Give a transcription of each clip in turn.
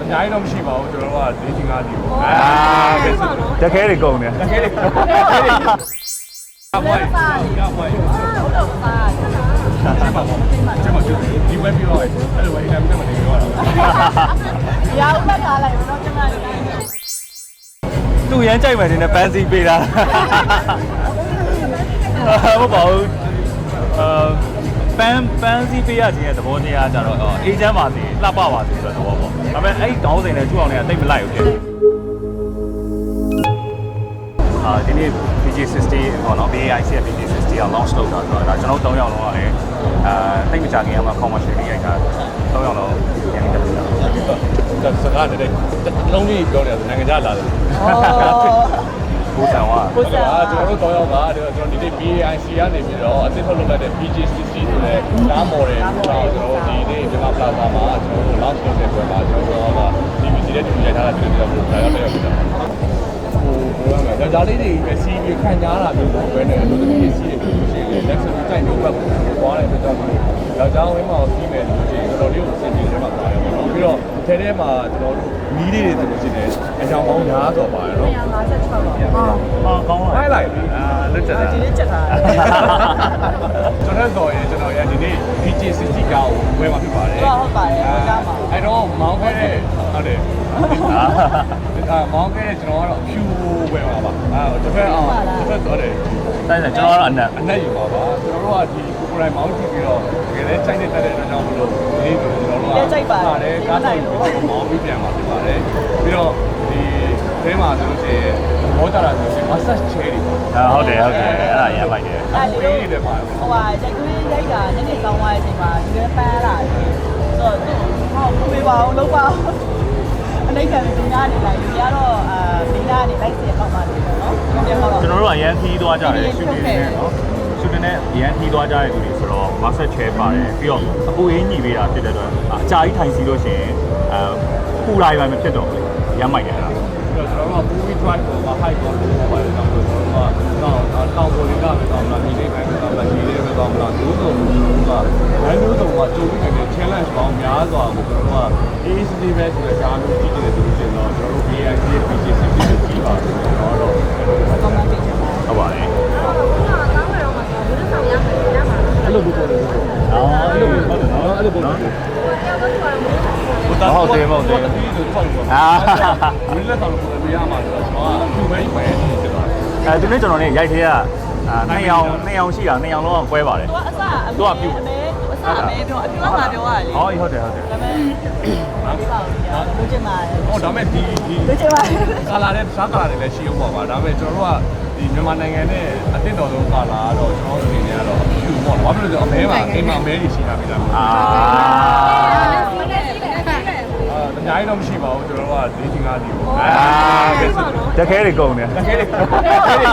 အများကြီးတော့မရှိပါဘူးကျွန်တော်တို့က၄ချင်း၅စီပေါ့အာတခဲတွေကုန်တယ်တကယ်လေတကယ်လေအပွားရပွားရဟုတ်တော့ပါကျမပေါ့ကျမဒီဝက်ပြောရဲအဲ့လိုပဲအင်တာနက်မှာနေပြောတာရအောင်ပတ်ထားလိုက်တော့ကျမတို့သူရမ်းကြိုက်မယ်တင်နဲ့ပန်းစီပေးတာဟုတ်ပါဘူးအာ ပန်းပန်းစီပေးရခြင်းရဲ့သဘောတရားကြတော့အေးချမ်းပါစေလှပပါစေဆိုတဲ့သဘောပေါ့ဒါပေမဲ့အဲ့ဒီတောင်းစိန်နဲ့ကျူအောင်လည်းတိတ်မလိုက်ဘူးဖြစ်အာဒီနေ့ PG60 ဟောနော် BAIC ရဲ့ PG60 က launch လုပ်တာဆိုတော့ဒါကျွန်တော်၃ယောက်လုံးကလည်းအာတိတ်မကြခင်ကမှ commercial လေးရိုက်တာ၃ယောက်လုံးပြန်ပြီးတက်ပြီးတော့စကားတဲ့လုံးကြီးပြောနေတာနိုင်ငံခြားလာတယ် ကိုဆန်ဝါဟုတ်ကဲ့အာကျွန်တော်တို့တော့ရောက်ပါကျွန်တော်ဒီနေ့ BAIC ကနေပြီးတော့အသစ်ထုတ်လုပ်လိုက်တဲ့ PG60 ဆိုတဲ့ကားမော်ဒယ်ကိုကျွန်တော်ဒီနေ့မြန်မာ Plaza မှာကျွန်တော်တို့ launch လုပ်တဲ့ပွဲမှာကျွန်တော်တို့က DVC နဲ့တူရိုက်ထားတာဖြစ်တဲ့အတွက်ဒါရောက်တဲ့ရောက်တာဟိုဘယ်လိုလဲဒါလေးတွေပဲစီးပြီးခံကြတာမျိုးပေါ့ပဲနဲ့အလုပ်တွေစီးတယ်လို့ရှိရင်လက်စပ်တိုက်မျိုးပဲပေါ်တဲ့အတွက်ကြောင့်ယောက်ျားဝင်းမှာစီးမယ်လို့ရှိရင်တော်တော်လေးကိုစင်ကြယ်ထဲမှာပါတယ်ပေါ့နော်ပြီးတော့ထဲထဲမှာကျွန်တော်တို့မီးလေးတွေဆိုလို့ရှိရင် အကြောင်းပေါင်းများတော့ပါတယ်နော် 156ပါဟာ ဟာကောင်း ဖို လာ က်လိုက်ပြီ အာလွတ်တက်တာ ဒီလေးချက်ထား ကျွန်တော်တော့ရင်ကျွန်တော်ရဒီနေ့ PG60 ကားကိုဝယ်มาဖြစ်ပါတယ် ဟုတ်ဟုတ်ပါတယ်ဝယ်ကြပါ အဲ့တော့မောင်းခဲ့တဲ့ဟုတ်တယ်အာမောင်းခဲ့တဲ့ကျွန်တော်ကတော့ Q ဝယ်มาပါအာတစ်ဖက်အောင်တစ်ဖက်တော့တယ် တိုင်းတယ်ကျွန်တော်ကတော့အနက် အနက်ယူပါပါကျွန်တော်တို့ကဒီကိုယ်တိုင်မောင်းကြည့်ပြီးတော့တကယ်လည်းချိန်နေတတ်တဲ့အတွက်ကြောင့်မလို့ဒီနေ့ကျွန်တော်တို့ကတယ်ကားတိုင်းကိုမောင်းပြီးပြန်มาဖြစ်ပါတယ်ပြီးတော့ဒီ အဲမှာဆိုလို့ရှိရင်ဘောကြတာဆိုရင် massage chair တွေပေါ့အာဟုတ်တယ်ဟုတ်တယ်အဲ့ဒါရမ်းလိုက်တယ်အဲ့ဒီလိုဟိုဟာရိုက်ခွေးရိုက်တာညနေကောင်းသွားတဲ့အချိန်မှာဒီကပန်းလာတယ်ဆိုတော့သူ့ဟောကိုပေးပါအောင်လုပ်ပါအောင်အလိုက်ခံပြီးနားနေလိုက်ဒီကတော့အာဒီနားနေလိုက်စီပေါက်ပါလိမ့်မယ်နော်ပြန်ပါပါကျွန်တော်တို့ကရန်ခီးသွားကြတယ်ရှူတင်နဲ့နော်ရှူတင်နဲ့ရန်ခီးသွားကြတဲ့လူတွေဆိုတော့ master chair ပါတယ်ပြီးတော့အပူအေးညီပေးတာဖြစ်တဲ့အတွက်အကြာကြီးထိုင်စီလို့ရှိရင်အဲပူလာရမှမဖြစ်တော့ဘူးရမ်းမိုက်တယ်အဲ့ဒါကျွန် တော်တို့က movie drive ကိုမ high ကိုပို့ပါတယ်ကျွန်တော်တို့ကတော့တောင်ပေါ်လေးကပဲကောင်းလားဒီလေးပဲကောင်းလားဒီလေးပဲကောင်းလားဒုစုံကအဲမျိုးစုံကကြိုပြီးနေတဲ့ challenge ပေါင်းများစွာကိုကျွန်တော်တို့က ACD ပဲဆိုတဲ့ကားမျိုးကြီးတယ်ဆိုလို့ရှိရင်တော့ကျွန်တော်တို့ ဟုတ်တယ်ဒီလိုပေါ့ပေါ့အာဝင်းလက်ဆောင်လို့ပြရမှာဆိုတော့ကျွန်တော်ကသူ့ပဲပဲဖြစ်သွားတယ်အဲဒီနေ့ကျွန်တော်နေရိုက်သေးကအာနှစ်ယောက်နှစ်ယောက်ရှိတာနှစ်ယောက်လုံးကကွဲပါတယ်သူကအစအမေအမေအစအမေပြောအပြောမှာပြောရလေဟောဟုတ်တယ်ဟုတ်တယ်ဒါပေမဲ့ဒီပါဦးညာလူချင်ပါတယ်ဟောဒါမဲ့ဒီဒီလူချင်ပါတယ်ကာလာတဲ့စားကာလာတွေလည်းရှိအောင်ပါပါဒါပေမဲ့ကျွန်တော်တို့ကဒီမြန်မာနိုင်ငံနဲ့အသင့်တော်ဆုံးကာလာကတော့ကျွန်တော်တို့အနေနဲ့ကတော့ဖြူပေါ့ဘာဖြစ်လို့လဲဆိုတော့အမဲမှာအိမ်မှာအမဲတွေရှိတာပြီလားအာအာအ များကြီးတော့မရှိပါဘူးကျွန်တော်တို့က၄ချင်း၅စီပေါ့အာတခဲတွေကုန်တယ်တကယ်လေတကယ်လေ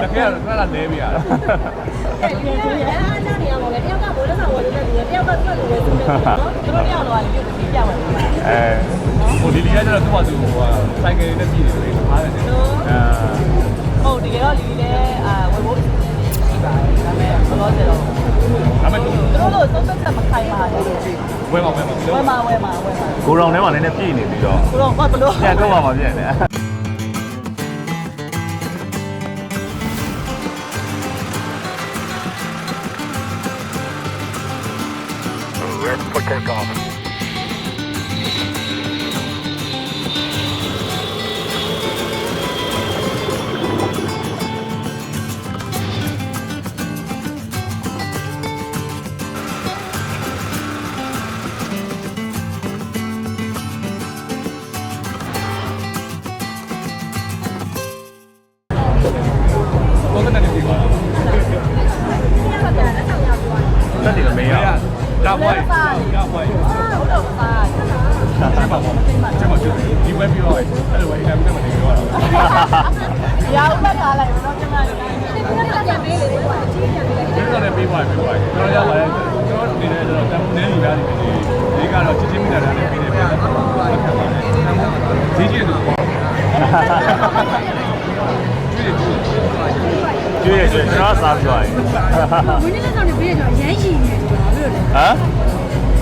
တကယ်ကတော့ခဏလဲပြရတယ်သူတို့ပြောတော့လေပြုတ်ပြီးပြဝင်တယ်အဲဟိုဒီလီကကျတော့သူ့ဘာသူဟိုစိုက်ကယ်နဲ့ပြည်နေတယ်အားရတယ်အာဟုတ်တကယ်တော့လီလည်းအာဝယ်ဖို့ရှိပါတယ်ဒါပေမဲ့ဘလို့တယ်တော့ဒါပေမဲ့သူတို့လို့သုံးသက်မခိုင်ပါဘူးဝယ်ပါဝယ်ပါဝယ်မှာဝယ်မှာဝယ်မှာ ကိုရောင်ထဲမှာနည်းနည်းပြည့်နေပြီးတော့သူတို့ဘာဘလို့ပြန်တော့မှမပြည့်နဲ့တော့ ဒါဘွိုင်းဟုတ်တော့ပါကျမပေါ့ကျမဒီဝက်ပြောရဲအဲ့လိုပဲအင်တာနက်မှာနေပြောတာရအောင်ပတ်ထားလိုက်တော့ကျမတို့ဒီတော့လည်းပေးပါပေးပါကျွန်တော်ရပါတယ်ကျွန်တော်နေနေတော့တန်ဖိုးနေနေပါလိမ့်မယ်ဒီကတော့ချစ်ချင်းမိတာလည်းပေးနေပြန်ဈေးကြီးတော့ပေါ့ကျွေးတယ်ကျွေးကျွေးရကျွေးကျွန်တော်စားပြသွားရင်ဝင်းနေလက်ဆောင်တွေပေးရတော့ရမ်းရှိနေတယ်ဘာလို့လဲဟမ်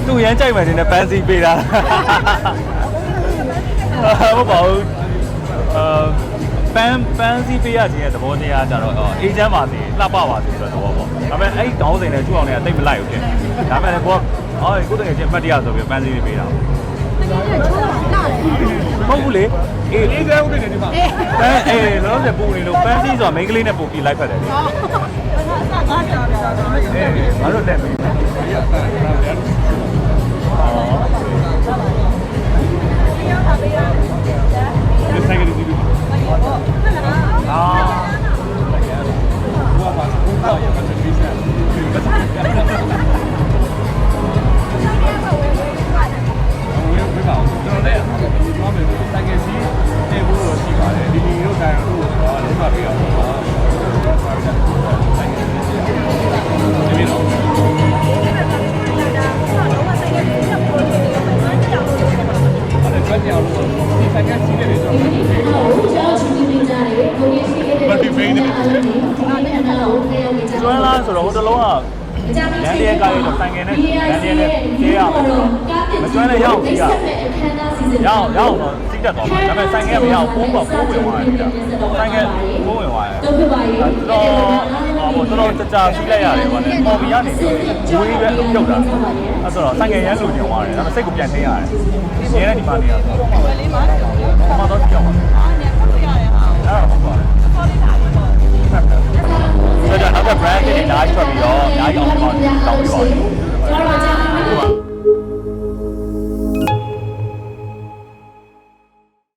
သူရမ်းကြိုက်မယ်တင်နဲ့ပန်းစီပေးတာဟဟုတ်ပါဘူးအာပန်းပန်းစည်းပေးရခြင်းရဲ့သဘောတရားကြတော့အေဂျင့်ပါစေလှပပါစေဆိုတဲ့သဘောပေါ့ဒါပေမဲ့အဲ့ဒီတောင်းစိန်နဲ့ကျူအောင်လည်းတိတ်မလိုက်ဘူးဖြစ်ဒါပေမဲ့ကိုကအော်ကိုတကယ်ချင်းမှတ်တရဆိုပြီးပန်းစည်းပေးတာတကယ်လည်းချိုးတော့လာတယ်မဟုတ်ဘူးလေအေးအေးကဲဦးနေတယ်ဒီမှာပန်းအေးလောလောဆယ်ပူနေလို့ပန်းစည်းဆိုတာမိန်းကလေးနဲ့ပူပြီးလိုက်ဖက်တယ်လေအစကားကြောင်ကြောင်တော့အေးငါတို့တက်ပြီ အာ တော့ဟိုတလုံးကရန်တည်းကားလေးတော့ဆိုင်ငယ်နဲ့ရန်တည်းနဲ့ကျေးရမယ်မကျွမ်းလည်းရအောင်ကြီးရရအောင်ရအောင်တော့စိတ်တက်သွားမှာဒါပေမဲ့ဆိုင်ငယ်မရအောင်ပိုးပေါ့ပိုးဝင်သွားတယ်ဆိုင်ငယ်ပိုးဝင်သွားတယ်တော့ဖြစ်ပါရဲ့တော်တော်တော်ကြာစီးလိုက်ရတယ်ကွာလေပေါ်ပြီးရနေပြီးဝေးပဲပြုတ်တာအဲ့ဆိုတော့ဆိုင်ငယ်ရမ်းလို့ညုံသွားတယ်ဒါပေမဲ့စိတ်ကိုပြန်ထိန်းရတယ်ဒီနေ့ဒီမှာနေရတော့ဝယ်လေးမှာဘာမှတော့ကြောက်ပါဘူးအားနဲ့ဖတ်ရတဲ့ဟာအဲ့တော့ဟုတ်ပါ